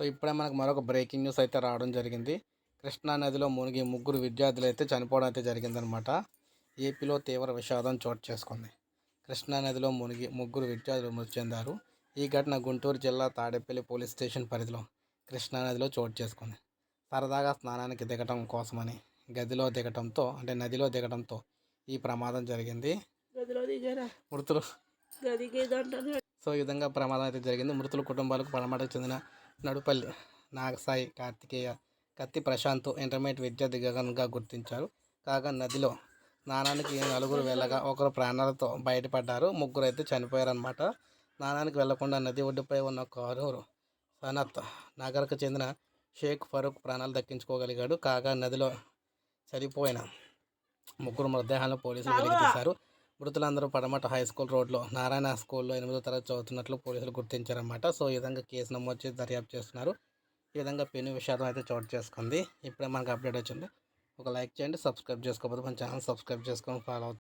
So ఇప్పుడే మనకు మరొక బ్రేకింగ్ న్యూస్ అయితే రావడం జరిగింది. కృష్ణా నదిలో మునిగి ముగ్గురు విద్యార్థులు అయితే చనిపోవడం అయితే జరిగిందనమాట ఏపీలో తీవ్ర విషాదం చోటు చేసుకుంది. కృష్ణా నదిలో మునిగి ముగ్గురు విద్యార్థులు మృతి చెందారు. ఈ ఘటన గుంటూరు జిల్లా తాడేపల్లి పోలీస్ స్టేషన్ పరిధిలో కృష్ణా నదిలో చోటు చేసుకుంది. సరదాగా స్నానానికి దిగటం కోసమని గదిలో దిగటంతో అంటే నదిలో దిగటంతో ఈ ప్రమాదం జరిగింది. మృతులు సో ఈ విధంగా ప్రమాదం అయితే జరిగింది. మృతుల కుటుంబాలకు పడమటకు చెందిన నడుపల్లి నాగసాయి కార్తికేయ కత్తి ప్రశాంత్ ఇంటర్మీడియట్ విద్యార్థిగా గుర్తించారు. కాగా నదిలో స్నానానికి నలుగురు వెళ్ళగా ఒకరు ప్రాణాలతో బయటపడ్డారు. ముగ్గురు అయితే చనిపోయారనమాట స్నానానికి వెళ్ళకుండా నది ఒడ్డుపై ఉన్న కారు సనత్ నగర్కు చెందిన షేక్ ఫరూక్ ప్రాణాలు దక్కించుకోగలిగాడు. కాగా నదిలో చనిపోయిన ముగ్గురు మృతదేహాలను పోలీసులు వెలికితీశారు. మృతులందరూ పడమట హై స్కూల్ రోడ్లో నారాయణ స్కూల్లో ఎనిమిదో తరగతి చదువుతున్నట్లు పోలీసులు గుర్తించారన్నమాట. సో ఈ విధంగా కేసు నమోదు చేసి దర్యాప్తు చేస్తున్నారు. ఈ విధంగా పెను విషాదం అయితే చోటు చేసుకుంది. ఇప్పుడే మనకు అప్డేట్ వచ్చింది. ఒక లైక్ చేయండి సబ్స్క్రైబ్ చేసుకోకపోతే మన ఛానల్ సబ్స్క్రైబ్ చేసుకొని ఫాలో అవుతుంది